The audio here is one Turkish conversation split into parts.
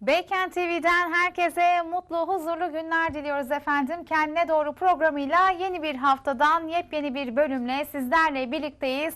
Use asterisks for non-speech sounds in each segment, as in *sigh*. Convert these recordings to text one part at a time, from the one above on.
Beykent TV'den herkese mutlu, huzurlu günler diliyoruz efendim. Kendine Doğru programıyla yeni bir haftadan yepyeni bir bölümle sizlerle birlikteyiz.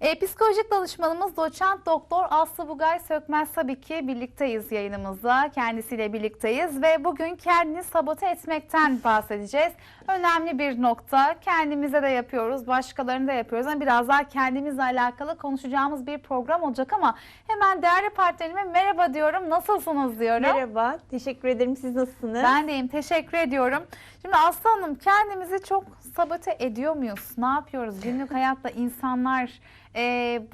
E, psikolojik danışmanımız doçent doktor Aslı Bugay Sökmez tabii ki birlikteyiz yayınımızda. Kendisiyle birlikteyiz ve bugün kendini sabote etmekten bahsedeceğiz. Önemli bir nokta. Kendimize de yapıyoruz, başkalarını da yapıyoruz. Yani biraz daha kendimizle alakalı konuşacağımız bir program olacak ama hemen değerli partnerime merhaba diyorum. Nasılsınız diyorum. Merhaba, teşekkür ederim. Siz nasılsınız? Ben deyim. Teşekkür ediyorum. Şimdi Aslı Hanım kendimizi çok sabote ediyor muyuz? Ne yapıyoruz? Günlük hayatta insanlar e,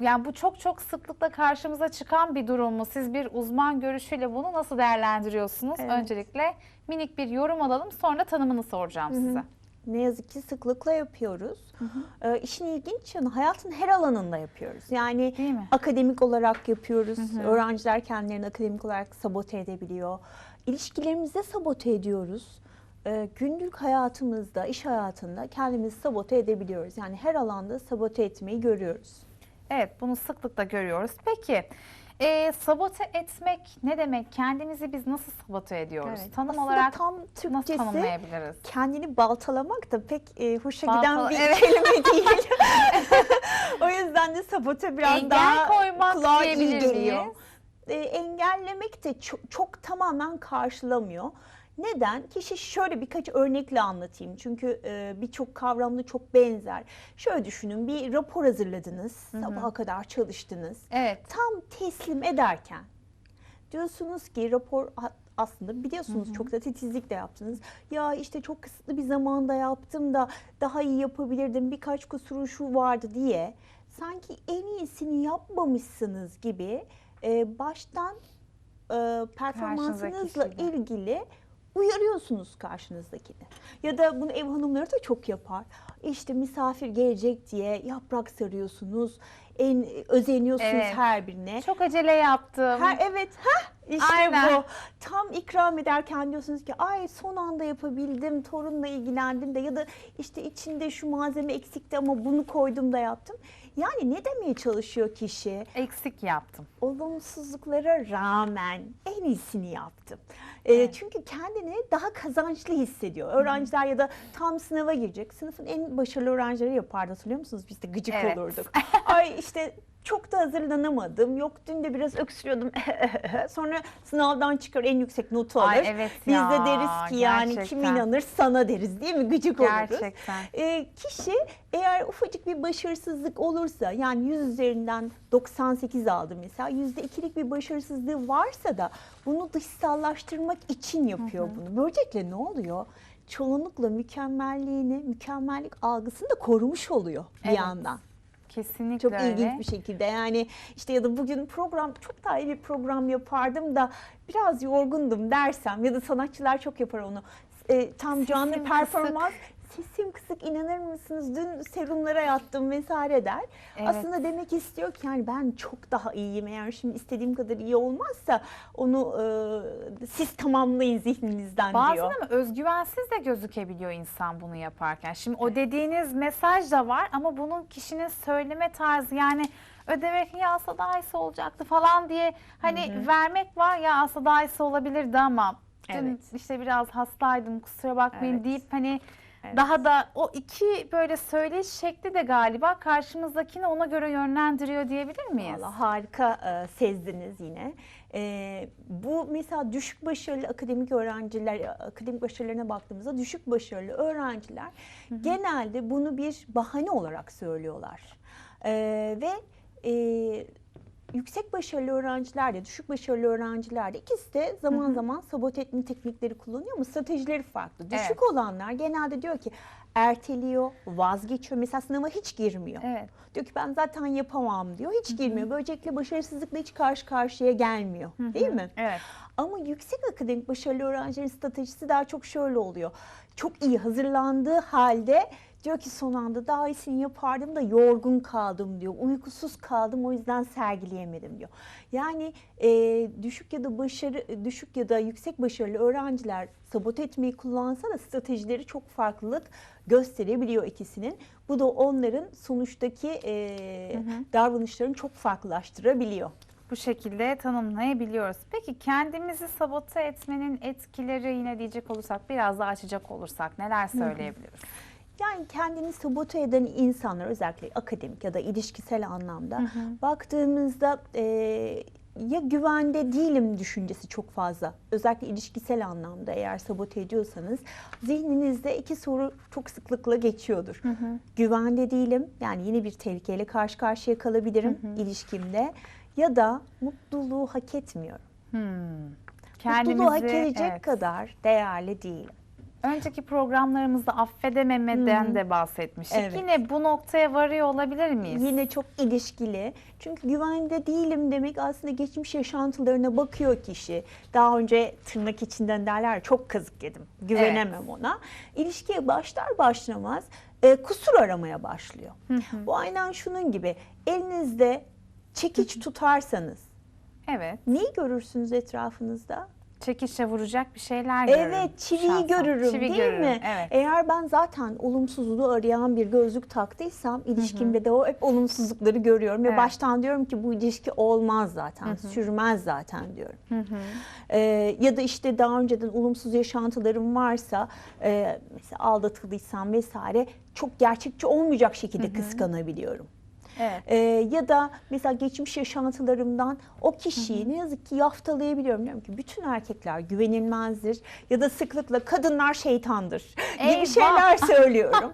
yani bu çok çok sıklıkla karşımıza çıkan bir durum mu? Siz bir uzman görüşüyle bunu nasıl değerlendiriyorsunuz? Evet. Öncelikle minik bir yorum alalım sonra tanımını soracağım size. Ne yazık ki sıklıkla yapıyoruz. Ee, işin ilginç yanı hayatın her alanında yapıyoruz. Yani akademik olarak yapıyoruz. Öğrenciler kendilerini akademik olarak sabote edebiliyor. İlişkilerimizde sabote ediyoruz. Ee, günlük hayatımızda, iş hayatında kendimizi sabote edebiliyoruz. Yani her alanda sabote etmeyi görüyoruz. Evet bunu sıklıkla görüyoruz. Peki e, sabote etmek ne demek? Kendimizi biz nasıl sabote ediyoruz? Evet. Tanım Aslında olarak tam nasıl Türkçesi tanımlayabiliriz? kendini baltalamak da pek e, hoşa Baltala- giden bir evet. kelime *laughs* değil. o yüzden de sabote biraz Engel daha koymak kulağa iyi geliyor. miyiz? E, engellemek de çok, çok tamamen karşılamıyor. Neden? Kişi şöyle birkaç örnekle anlatayım. Çünkü e, birçok kavramda çok benzer. Şöyle düşünün bir rapor hazırladınız. Sabaha kadar çalıştınız Evet. tam teslim ederken diyorsunuz ki rapor aslında biliyorsunuz çok da titizlikle yaptınız. Ya işte çok kısıtlı bir zamanda yaptım da daha iyi yapabilirdim. Birkaç kusuru şu vardı diye sanki en iyisini yapmamışsınız gibi e, baştan e, performansınızla ilgili uyarıyorsunuz karşınızdakini. Ya da bunu ev hanımları da çok yapar. İşte misafir gelecek diye yaprak sarıyorsunuz. En özeniyorsunuz Evet. her birine. Çok acele yaptım. Ha, evet, ha işte Aynen. bu. Tam ikram ederken diyorsunuz ki ay son anda yapabildim, torunla ilgilendim de ya da işte içinde şu malzeme eksikti ama bunu koydum da yaptım. Yani ne demeye çalışıyor kişi? Eksik yaptım. olumsuzluklara rağmen en iyisini yaptım. Ee, Evet. Çünkü kendini daha kazançlı hissediyor. Öğrenciler ya da tam sınava girecek. Sınıfın en başarılı öğrencileri yapardı hatırlıyor musunuz? Biz de gıcık Evet. olurduk. *laughs* Ay işte çok da hazırlanamadım. Yok dün de biraz öksürüyordum. *laughs* Sonra sınavdan çıkar en yüksek notu alır. Ay evet Biz ya, de deriz ki yani kim inanır sana deriz değil mi? Gıcık oluruz. Gerçekten. E, kişi eğer ufacık bir başarısızlık olursa yani 100 üzerinden 98 aldı mesela %2'lik bir başarısızlığı varsa da bunu dışsallaştırmak için yapıyor bunu. Böylelikle ne oluyor? Çoğunlukla mükemmelliğini, mükemmellik algısını da korumuş oluyor bir Evet. yandan. Kesinlikle Çok öyle. ilginç bir şekilde yani işte ya da bugün program çok daha iyi bir program yapardım da biraz yorgundum dersem ya da sanatçılar çok yapar onu. E, tam canlı Sesim performans sesim kısık inanır mısınız dün serumlara yattım vesaire der. Evet. Aslında demek istiyor ki yani ben çok daha iyiyim eğer şimdi istediğim kadar iyi olmazsa onu e, siz tamamlayın zihninizden Bazen diyor. ama özgüvensiz de gözükebiliyor insan bunu yaparken. Şimdi o dediğiniz mesaj da var ama bunun kişinin söyleme tarzı yani ödemek ya aslında daha iyisi olacaktı falan diye hani vermek var ya aslında daha iyisi olabilirdi ama dün Evet. işte biraz hastaydım kusura bakmayın Evet. deyip hani Evet. daha da o iki böyle söyleyiş şekli de galiba karşımızdakini ona göre yönlendiriyor diyebilir miyiz? Valla harika e, sezdiniz yine. E, bu mesela düşük başarılı akademik öğrenciler, akademik başarılarına baktığımızda düşük başarılı öğrenciler genelde bunu bir bahane olarak söylüyorlar. E, ve e, yüksek başarılı öğrenciler de düşük başarılı öğrenciler de ikisi de zaman zaman sabote etme teknikleri kullanıyor ama stratejileri farklı. Düşük Evet. olanlar genelde diyor ki erteliyor, vazgeçiyor. Mesela sınava hiç girmiyor. Evet. Diyor ki ben zaten yapamam diyor. Hiç girmiyor. Böylelikle başarısızlıkla hiç karşı karşıya gelmiyor. Değil mi? Evet. Ama yüksek akademik başarılı öğrencilerin stratejisi daha çok şöyle oluyor. Çok iyi hazırlandığı halde diyor ki son anda daha iyisini yapardım da yorgun kaldım diyor. Uykusuz kaldım o yüzden sergileyemedim diyor. Yani e, düşük ya da başarı düşük ya da yüksek başarılı öğrenciler sabote etmeyi kullansa da stratejileri çok farklılık gösterebiliyor ikisinin. Bu da onların sonuçtaki e, davranışlarını çok farklılaştırabiliyor. Bu şekilde tanımlayabiliyoruz. Peki kendimizi sabote etmenin etkileri yine diyecek olursak biraz daha açacak olursak neler söyleyebiliriz? Yani kendini sabote eden insanlar özellikle akademik ya da ilişkisel anlamda baktığımızda e, ya güvende değilim düşüncesi çok fazla. Özellikle ilişkisel anlamda eğer sabote ediyorsanız zihninizde iki soru çok sıklıkla geçiyordur. Güvende değilim yani yeni bir tehlikeyle karşı karşıya kalabilirim ilişkimde ya da mutluluğu hak etmiyorum. Mutluluğu hak edecek evet. kadar değerli değilim. Önceki programlarımızda affedememeden de bahsetmiştik. Evet. Yine bu noktaya varıyor olabilir miyiz? Yine çok ilişkili. Çünkü güvende değilim demek aslında geçmiş yaşantılarına bakıyor kişi. Daha önce tırnak içinden derler çok kazık yedim. Güvenemem ona. İlişkiye başlar başlamaz e, kusur aramaya başlıyor. Bu aynen şunun gibi. Elinizde çekiç tutarsanız Evet. neyi görürsünüz etrafınızda? Çekişle vuracak bir şeyler görürüm. Evet, çiviyi şahsen. görürüm Çivi değil görürüm, mi? Evet. Eğer ben zaten olumsuzluğu arayan bir gözlük taktıysam ilişkimde de o hep olumsuzlukları görüyorum ve Evet. baştan diyorum ki bu ilişki olmaz zaten, sürmez zaten diyorum. Ee, ya da işte daha önceden olumsuz yaşantılarım varsa, e, mesela aldatıldıysam vesaire çok gerçekçi olmayacak şekilde kıskanabiliyorum. Evet. Ee, ya da mesela geçmiş yaşantılarımdan o kişiyi ne yazık ki yaftalayabiliyorum. Diyorum ki bütün erkekler güvenilmezdir ya da sıklıkla kadınlar şeytandır gibi Eyvah! şeyler *laughs* söylüyorum.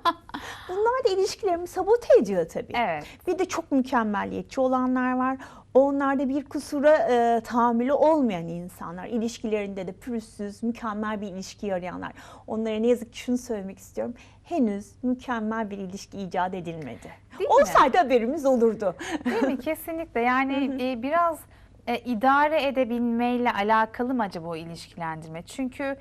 Bunlar da ilişkilerimi sabote ediyor tabii. Evet. Bir de çok mükemmeliyetçi olanlar var. Onlarda bir kusura e, tahammülü olmayan insanlar, ilişkilerinde de pürüzsüz, mükemmel bir ilişki arayanlar. Onlara ne yazık ki şunu söylemek istiyorum. Henüz mükemmel bir ilişki icat edilmedi. Değil mi? Olsaydı haberimiz olurdu. Değil mi? Kesinlikle. Yani e, biraz e, idare edebilmeyle alakalı mı acaba o ilişkilendirme? Çünkü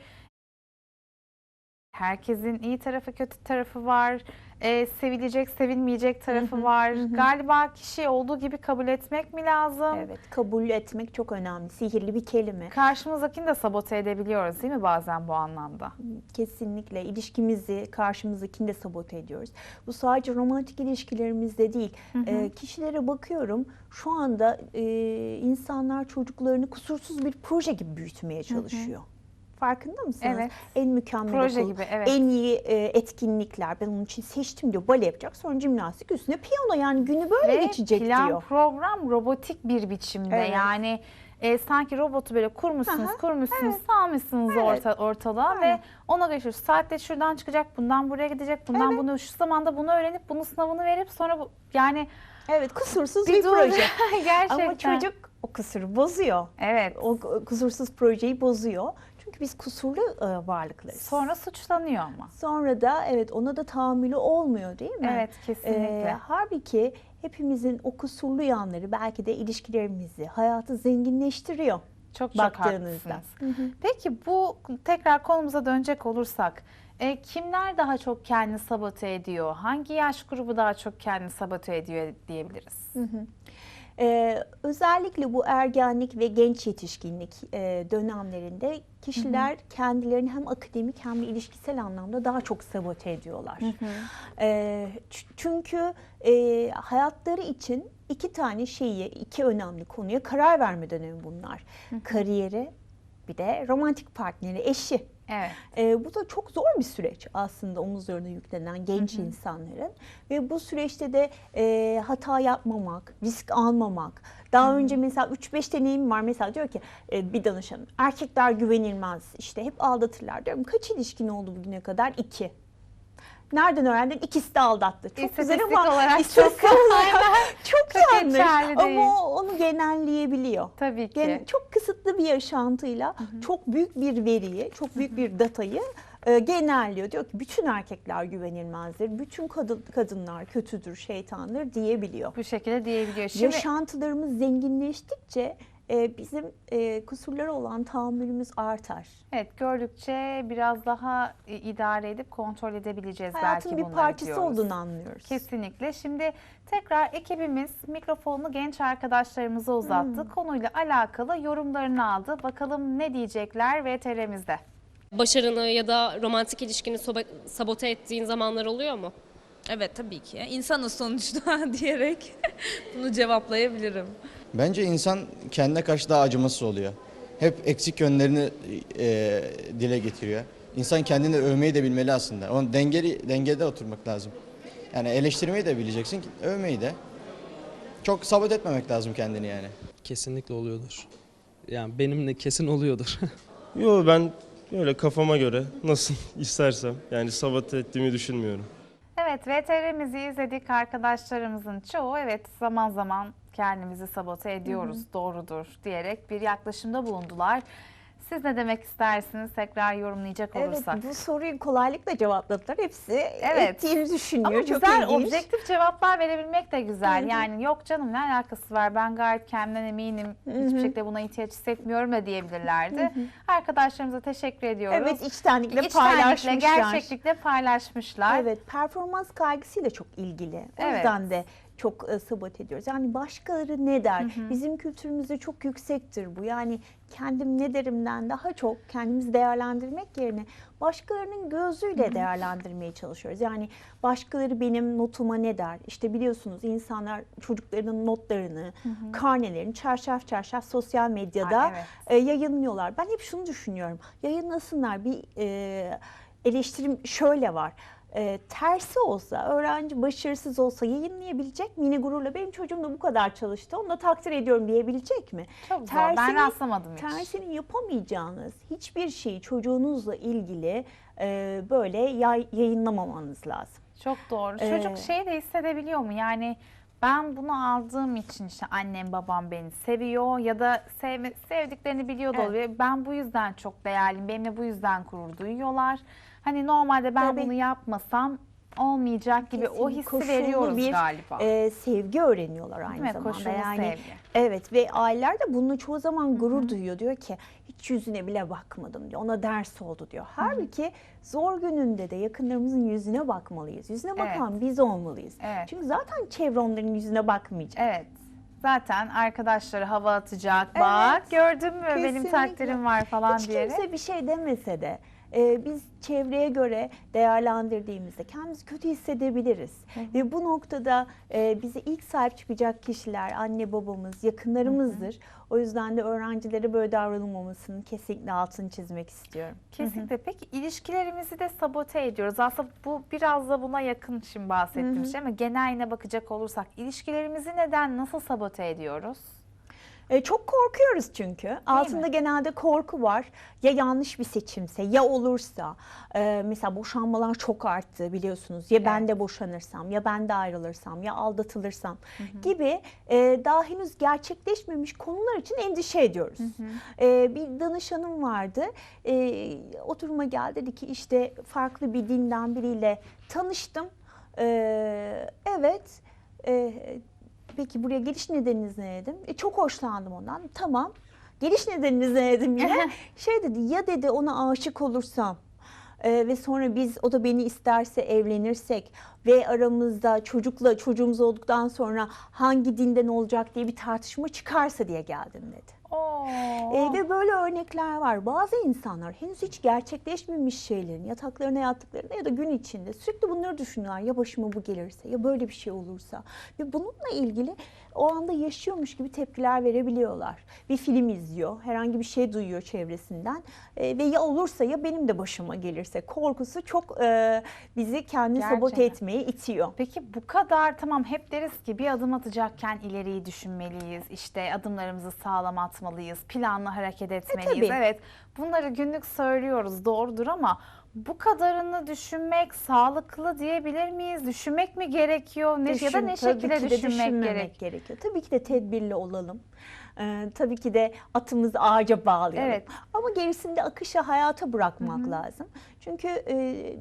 herkesin iyi tarafı, kötü tarafı var. E, sevilecek, sevilmeyecek tarafı var. Galiba kişi olduğu gibi kabul etmek mi lazım? Evet, kabul etmek çok önemli. Sihirli bir kelime. Karşımızdakini de sabote edebiliyoruz değil mi bazen bu anlamda? Kesinlikle ilişkimizi, karşımızdakini de sabote ediyoruz. Bu sadece romantik ilişkilerimizde değil. Ee, kişilere bakıyorum şu anda e, insanlar çocuklarını kusursuz bir proje gibi büyütmeye çalışıyor. Farkında mısınız? Evet. En mükemmel Proje okul, gibi, evet. en iyi e, etkinlikler. Ben onun için seçtim diyor. Bale yapacak. Sonra jimnastik üstüne piyano yani günü böyle Ve geçecek plan diyor. program robotik bir biçimde Evet. yani e, sanki robotu böyle kurmuşsunuz, Aha, kurmuşsunuz, salmışsınız Evet. orta, ortalığa Aynen. ve ona geçiyor. Saatte şuradan çıkacak, bundan buraya gidecek, bundan Evet. bunu şu zamanda bunu öğrenip bunun sınavını verip sonra bu yani Evet kusursuz bir, bir, dur proje. *laughs* gerçekten. Ama çocuk o kusuru bozuyor. evet. O kusursuz projeyi bozuyor. Çünkü biz kusurlu e, varlıklarız. Sonra suçlanıyor ama. Sonra da evet ona da tahammülü olmuyor değil mi? Evet, kesinlikle. Ee, halbuki hepimizin o kusurlu yanları belki de ilişkilerimizi, hayatı zenginleştiriyor. Çok çok haklısınız. Peki bu tekrar konumuza dönecek olursak e, kimler daha çok kendini sabote ediyor? Hangi yaş grubu daha çok kendini sabote ediyor diyebiliriz? Ee, özellikle bu ergenlik ve genç yetişkinlik e, dönemlerinde kişiler kendilerini hem akademik hem de ilişkisel anlamda daha çok sabote ediyorlar. Ee, ç- çünkü e, hayatları için iki tane şeyi, iki önemli konuya karar verme dönemi bunlar. Kariyeri bir de romantik partneri, eşi. Evet. Ee, bu da çok zor bir süreç aslında omuzlarına yüklenen genç insanların ve bu süreçte de e, hata yapmamak, risk almamak. Daha önce mesela 3-5 deneyim var mesela diyor ki e, bir danışanım erkekler güvenilmez işte hep aldatırlar diyorum kaç ilişkin oldu bugüne kadar? 2. Nereden öğrendin? İkisi de aldattı. Çok güzel ama olarak çok- *laughs* olarak çok, Çok yanlış. değil. Ama onu genelleyebiliyor. Tabii ki. Gen- çok kısıtlı bir yaşantıyla çok büyük bir veriyi, çok büyük bir datayı e, genelliyor. Diyor ki bütün erkekler güvenilmezdir, bütün kadın, kadınlar kötüdür, şeytandır diyebiliyor. Bu şekilde diyebiliyor. Şimdi Yaşantılarımız zenginleştikçe e, bizim e, kusurlara olan tahammülümüz artar. evet gördükçe biraz daha e, idare edip kontrol edebileceğiz Hayatın belki bir bunları parçası diyoruz. olduğunu anlıyoruz. Kesinlikle. Şimdi tekrar ekibimiz mikrofonunu genç arkadaşlarımıza uzattı. Hmm. Konuyla alakalı yorumlarını aldı. Bakalım ne diyecekler VTR'mizde. başarını ya da romantik ilişkini soba- sabote ettiğin zamanlar oluyor mu? Evet tabii ki. İnsanız sonuçta *laughs* diyerek *laughs* bunu cevaplayabilirim. Bence insan kendine karşı daha acımasız oluyor. Hep eksik yönlerini e, dile getiriyor. İnsan kendini övmeyi de bilmeli aslında. Onun dengeli dengede oturmak lazım. Yani eleştirmeyi de bileceksin, övmeyi de. Çok sabot etmemek lazım kendini yani. Kesinlikle oluyordur. Yani benimle kesin oluyordur. *laughs* Yo ben öyle kafama göre nasıl *laughs* istersem yani sabote ettiğimi düşünmüyorum. Evet, VTR'mizi izledik. Arkadaşlarımızın çoğu evet zaman zaman kendimizi sabote ediyoruz, doğrudur. diyerek bir yaklaşımda bulundular. Siz ne demek istersiniz tekrar yorumlayacak olursak? Evet bu soruyu kolaylıkla cevapladılar. Hepsi Evet. ettiğini düşünüyor. Ama Çok güzel, ilginç. objektif cevaplar verebilmek de güzel. Hı hı. Yani yok canım ne alakası var ben gayet kendimden eminim. Hı Hiçbir hı. şekilde buna ihtiyaç hissetmiyorum da diyebilirlerdi. Arkadaşlarımıza teşekkür ediyoruz. Evet içtenlikle İçtenlikle, paylaşmışlar. gerçeklikle paylaşmışlar. Evet performans kaygısıyla çok ilgili. O Evet. yüzden de çok e, sabot ediyoruz. Yani başkaları ne der? Bizim kültürümüzde çok yüksektir bu. Yani kendim ne derimden daha çok kendimizi değerlendirmek yerine başkalarının gözüyle değerlendirmeye çalışıyoruz. Yani başkaları benim notuma ne der? İşte biliyorsunuz insanlar çocuklarının notlarını, karnelerini çarşaf çarşaf sosyal medyada Ay, evet. e, yayınlıyorlar. Ben hep şunu düşünüyorum. Yayınlasınlar bir e, eleştirim şöyle var. E, tersi olsa, öğrenci başarısız olsa yayınlayabilecek mi? Yine gururla benim çocuğum da bu kadar çalıştı. Onu da takdir ediyorum diyebilecek mi? Çok zor. Ben Tersini- rastlamadım hiç. Tersini yapamayacağınız hiçbir şeyi çocuğunuzla ilgili e, böyle yay- yayınlamamanız lazım. Çok doğru. Ee, Çocuk şeyi de hissedebiliyor mu? Yani ben bunu aldığım için işte annem babam beni seviyor ya da sevme, sevdiklerini biliyor da Evet. oluyor. Ben bu yüzden çok değerliyim. Benimle bu yüzden gurur duyuyorlar. Hani normalde ben Tabii. bunu yapmasam olmayacak gibi o Kesinlikle hissi koşullu veriyoruz bir, galiba. e, sevgi öğreniyorlar aynı Değil zamanda. Koşullu yani sevgi. Evet ve aileler de bununla çoğu zaman gurur duyuyor. Diyor ki hiç yüzüne bile bakmadım diyor. Ona ders oldu diyor. Halbuki zor gününde de yakınlarımızın yüzüne bakmalıyız. Yüzüne bakan biz olmalıyız. Evet. Çünkü zaten çevre onların yüzüne bakmayacak. Evet. Zaten arkadaşları hava atacak. Evet. Bak gördün mü benim Kesinlikle. takdirim var falan Hiç diyerek. kimse bir şey demese de e, biz çevreye göre değerlendirdiğimizde kendimizi kötü hissedebiliriz. Ve bu noktada e, bize ilk sahip çıkacak kişiler anne babamız, yakınlarımızdır. O yüzden de öğrencilere böyle davranılmamasının kesinlikle altını çizmek istiyorum. Kesinlikle. Peki ilişkilerimizi de sabote ediyoruz. Aslında bu biraz da buna yakın şimdi bahsettiğim şey ama geneline bakacak olursak ilişkilerimizi neden nasıl sabote ediyoruz? E, çok korkuyoruz çünkü. Altında genelde korku var. Ya yanlış bir seçimse, ya olursa. E, mesela boşanmalar çok arttı biliyorsunuz. Ya ben Evet. de boşanırsam, ya ben de ayrılırsam, ya aldatılırsam gibi e, daha henüz gerçekleşmemiş konular için endişe ediyoruz. E, bir danışanım vardı. E, oturuma geldi dedi ki işte farklı bir dinden biriyle tanıştım. E, evet. E, Peki buraya geliş nedeniniz ne dedim? E, çok hoşlandım ondan. Tamam. Geliş nedeniniz ne dedim yine. *laughs* şey dedi ya dedi ona aşık olursam e, ve sonra biz o da beni isterse evlenirsek ve aramızda çocukla çocuğumuz olduktan sonra hangi dinden olacak diye bir tartışma çıkarsa diye geldim dedi. Oo. E, ve böyle örnekler var. Bazı insanlar henüz hiç gerçekleşmemiş şeylerin yataklarına yattıklarında ya da gün içinde sürekli bunları düşünüyorlar. Ya başıma bu gelirse ya böyle bir şey olursa. Ve bununla ilgili o anda yaşıyormuş gibi tepkiler verebiliyorlar. Bir film izliyor, herhangi bir şey duyuyor çevresinden E, ve ya olursa ya benim de başıma gelirse korkusu çok e, bizi kendini sabote Gerçekten. etmeye itiyor. Peki bu kadar tamam hep deriz ki bir adım atacakken ileriyi düşünmeliyiz. İşte adımlarımızı sağlam atmalıyız. Planlı hareket etmeliyiz. tabii. evet bunları günlük söylüyoruz doğrudur ama bu kadarını düşünmek sağlıklı diyebilir miyiz? Düşünmek mi gerekiyor? Ne, ya da Düşün- ne şekilde ki de düşünmek gerek? gerekiyor. Tabii ki de tedbirli olalım. Ee, tabii ki de atımızı ağaca bağlayalım. Evet. Ama gerisinde akışa hayata bırakmak lazım. Çünkü e,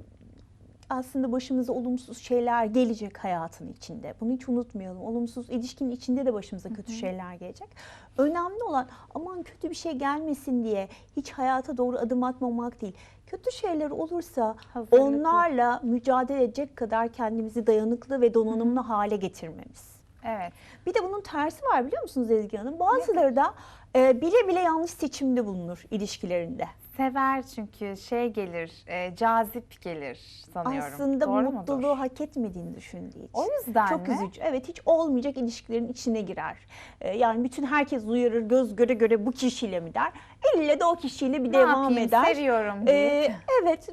aslında başımıza olumsuz şeyler gelecek hayatın içinde. Bunu hiç unutmayalım. Olumsuz ilişkinin içinde de başımıza kötü şeyler gelecek. Önemli olan aman kötü bir şey gelmesin diye hiç hayata doğru adım atmamak değil. Kötü şeyler olursa Hazırlıklı. onlarla mücadele edecek kadar kendimizi dayanıklı ve donanımlı hale getirmemiz. Evet. Bir de bunun tersi var biliyor musunuz Ezgi Hanım? Bazıları da e, bile bile yanlış seçimde bulunur ilişkilerinde. Sever çünkü şey gelir, e, cazip gelir sanıyorum. Aslında Doğru mutluluğu mudur? hak etmediğini düşündüğü için. O yüzden Çok mi? üzücü. Evet hiç olmayacak ilişkilerin içine girer. Ee, yani bütün herkes uyarır göz göre göre bu kişiyle mi der. Elle de o kişiyle bir Ne devam yapayım, eder. seviyorum diye. Ee, evet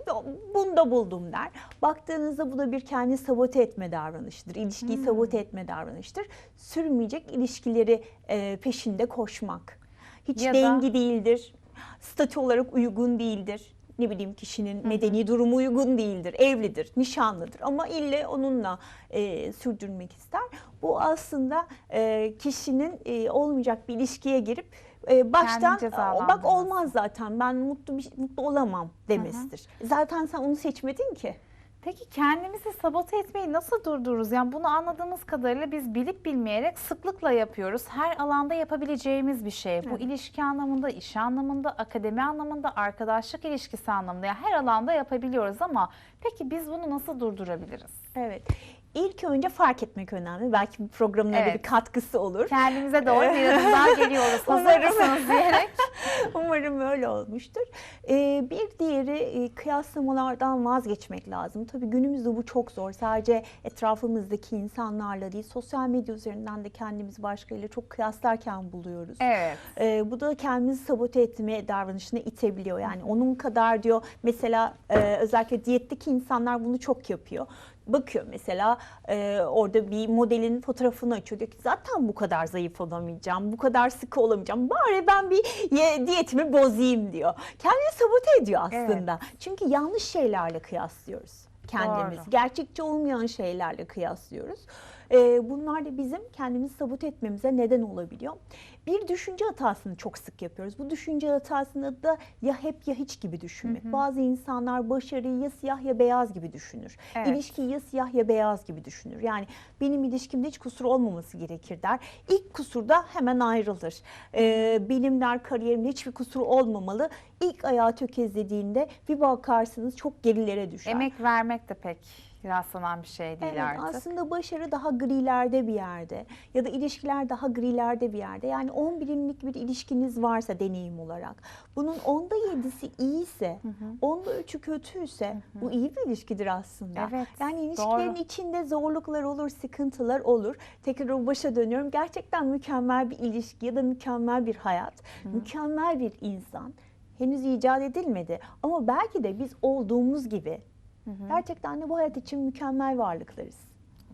bunu da buldum der. Baktığınızda bu da bir kendi sabote etme davranışıdır. İlişkiyi Hmm. sabote etme davranıştır. Sürmeyecek ilişkileri e, peşinde koşmak. Hiç Ya da- dengi değildir. Statü olarak uygun değildir. Ne bileyim kişinin medeni durumu uygun değildir. Evlidir, nişanlıdır ama ille onunla e, sürdürmek ister. Bu aslında e, kişinin e, olmayacak bir ilişkiye girip e, baştan bak olmaz zaten ben mutlu bir, mutlu olamam demesidir. Zaten sen onu seçmedin ki. Peki kendimizi sabote etmeyi nasıl durdururuz? Yani bunu anladığımız kadarıyla biz bilip bilmeyerek sıklıkla yapıyoruz. Her alanda yapabileceğimiz bir şey. Bu Evet. ilişki anlamında, iş anlamında, akademi anlamında, arkadaşlık ilişkisi anlamında. Yani her alanda yapabiliyoruz ama peki biz bunu nasıl durdurabiliriz? Evet. İlk önce fark etmek önemli. Belki programın öyle Evet. bir katkısı olur. Kendimize doğru *laughs* bir adım daha geliyoruz. *laughs* Hazır mısınız diyerek. *laughs* Umarım öyle olmuştur. Ee, bir diğeri e, kıyaslamalardan vazgeçmek lazım. Tabii günümüzde bu çok zor. Sadece etrafımızdaki insanlarla değil, sosyal medya üzerinden de kendimizi başkalarıyla çok kıyaslarken buluyoruz. Evet. Ee, bu da kendimizi sabote etme davranışına itebiliyor. Yani onun kadar diyor mesela e, özellikle diyetteki insanlar bunu çok yapıyor. Bakıyor mesela e, orada bir modelin fotoğrafını açıyor. Diyor ki zaten bu kadar zayıf olamayacağım, bu kadar sıkı olamayacağım. Bari ben bir ye- diyetimi bozayım diyor. Kendini sabote ediyor aslında. Çünkü yanlış şeylerle kıyaslıyoruz kendimizi. Doğru. Gerçekçi olmayan şeylerle kıyaslıyoruz. Ee, bunlar da bizim kendimizi sabote etmemize neden olabiliyor. Bir düşünce hatasını çok sık yapıyoruz. Bu düşünce hatasında da ya hep ya hiç gibi düşünmek. Bazı insanlar başarıyı ya siyah ya beyaz gibi düşünür. Evet. İlişkiyi ya siyah ya beyaz gibi düşünür. Yani benim ilişkimde hiç kusur olmaması gerekir der. İlk kusurda hemen ayrılır. Ee, benim der kariyerimde hiçbir kusur olmamalı. İlk ayağı tökezlediğinde bir bakarsınız çok gerilere düşer. Emek vermek de pek rastlanan bir şey değil Evet, artık. aslında başarı daha grilerde bir yerde ya da ilişkiler daha grilerde bir yerde. Yani 10 birimlik bir ilişkiniz varsa deneyim olarak bunun onda 7'si iyiyse, onda 3'ü kötüyse bu iyi bir ilişkidir aslında. Evet, yani ilişkilerin doğru. içinde zorluklar olur, sıkıntılar olur. Tekrar o başa dönüyorum. Gerçekten mükemmel bir ilişki ya da mükemmel bir hayat, mükemmel bir insan henüz icat edilmedi. Ama belki de biz olduğumuz gibi gerçekten de bu hayat için mükemmel varlıklarız.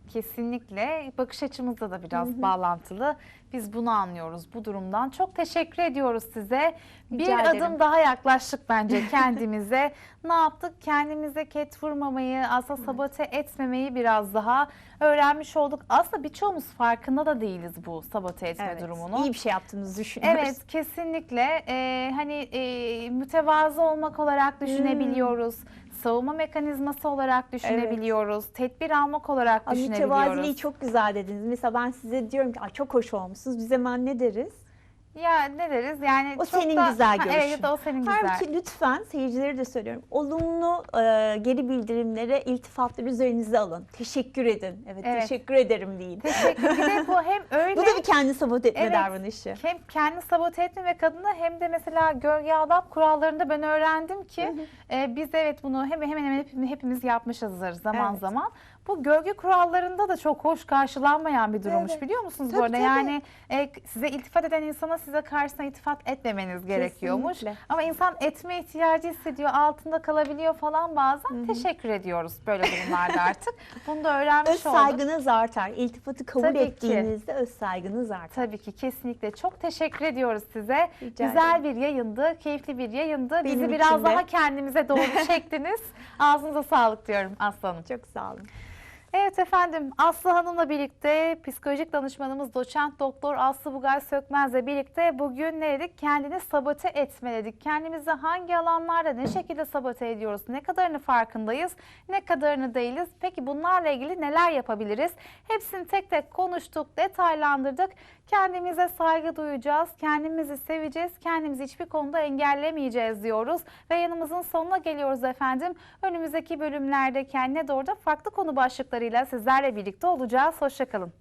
Kesinlikle bakış açımızda da biraz bağlantılı. Biz bunu anlıyoruz bu durumdan. Çok teşekkür ediyoruz size. bir Rica ederim. adım daha yaklaştık bence *laughs* kendimize. ne yaptık? Kendimize ket vurmamayı, aslında sabote etmemeyi biraz daha öğrenmiş olduk. Aslında birçoğumuz farkında da değiliz bu sabote etme durumunu. İyi bir şey yaptığınızı düşünüyoruz. Evet kesinlikle Ee, hani e, mütevazı olmak olarak düşünebiliyoruz. Savunma mekanizması olarak düşünebiliyoruz. Tedbir almak olarak Ay, düşünebiliyoruz. mütevaziliği çok güzel dediniz. Mesela ben size diyorum ki çok hoş olmuşsunuz. Biz hemen ne deriz? Ya ne deriz yani O çok senin da, güzel Ha, görüşün. Evet ya da o senin güzel. Halbuki lütfen seyircilere de söylüyorum. Olumlu e, geri bildirimlere, iltifatları üzerinize alın. Teşekkür edin. Evet, Evet. teşekkür ederim deyin. Teşekkür de bu hem öyle *laughs* Bu da bir kendi sabote etme Evet. davranışı. hem kendi sabote etmemek adına hem de mesela gölge adap kurallarında ben öğrendim ki e, biz evet bunu hemen hemen hepimiz yapmışızdır zaman Evet. zaman. Bu gölge kurallarında da çok hoş karşılanmayan bir durummuş Evet. biliyor musunuz bu Tabii, arada? tabii. Yani e, size iltifat eden insana size karşısına iltifat etmemeniz gerekiyormuş. Kesinlikle. Ama insan etme ihtiyacı hissediyor, altında kalabiliyor falan bazen. Teşekkür ediyoruz böyle durumlarda artık. *laughs* Bunu da öğrenmiş Öz olduk. saygınız artar. İltifatı kabul Tabii ki. ettiğinizde öz saygınız artar. Tabii ki kesinlikle. Çok teşekkür ediyoruz size. Rica Güzel bir yayındı, keyifli bir yayındı. Bizi Benim biraz için de. daha kendimize doğru *laughs* çektiniz. Ağzınıza sağlık diyorum Aslanım. Çok sağ olun. Evet efendim Aslı Hanım'la birlikte psikolojik danışmanımız doçent doktor Aslı Bugay Sökmez'le birlikte bugün ne dedik? Kendini sabote etme dedik. Kendimizi hangi alanlarda ne şekilde sabote ediyoruz? Ne kadarını farkındayız? Ne kadarını değiliz? Peki bunlarla ilgili neler yapabiliriz? Hepsini tek tek konuştuk, detaylandırdık. Kendimize saygı duyacağız, kendimizi seveceğiz, kendimizi hiçbir konuda engellemeyeceğiz diyoruz. Ve yanımızın sonuna geliyoruz efendim. Önümüzdeki bölümlerde kendine doğru da farklı konu başlıklarıyla sizlerle birlikte olacağız. Hoşçakalın.